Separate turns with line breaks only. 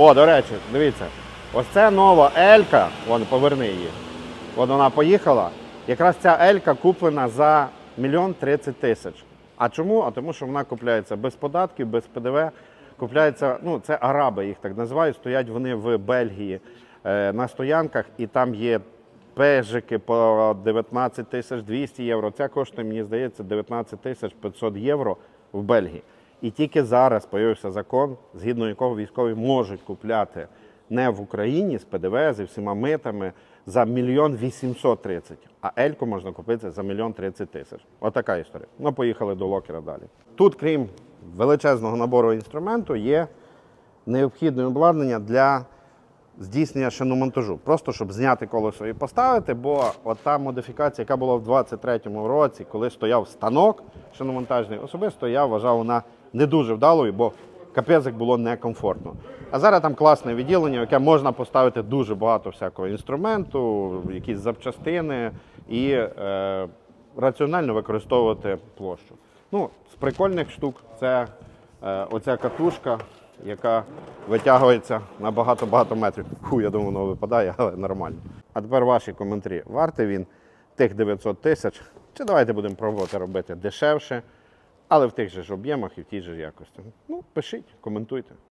О, до речі, дивіться, ось це нова Елька, вон поверни її. От вона поїхала. Якраз ця Елька куплена за мільйон тридцять тисяч. А чому? А тому, що вона купляється без податків, без ПДВ. Купляється, ну це араби їх так називають. Стоять вони в Бельгії е, на стоянках, і там є пежики по 19 тисяч 200 євро. Ця коштує, мені здається, 19 тисяч 500 євро в Бельгії. І тільки зараз появився закон, згідно якого військові можуть купляти не в Україні з ПДВ, зі всіма митами за мільйон 830, а Ельку можна купити за мільйон 30 тисяч. Отака історія. Ну, поїхали до локера далі. Тут, крім величезного набору інструменту, є необхідне обладнання для здійснення шиномонтажу. Просто щоб зняти колесо і поставити, бо от та модифікація, яка була в 23-му році, коли стояв станок шиномонтажний, особисто я вважав вона не дуже вдалою, бо капець було некомфортно. А зараз там класне відділення, в яке можна поставити дуже багато всякого інструменту, якісь запчастини і е, раціонально використовувати площу. Ну, з прикольних штук це е, оця катушка, яка витягується на багато-багато метрів. Фу, я думаю, воно випадає, але нормально. А тепер ваші коментарі. Вартий він тих 900 тисяч? Чи давайте будемо пробувати робити дешевше, але в тих же ж об'ємах і в тій же якості? Ну, пишіть, коментуйте.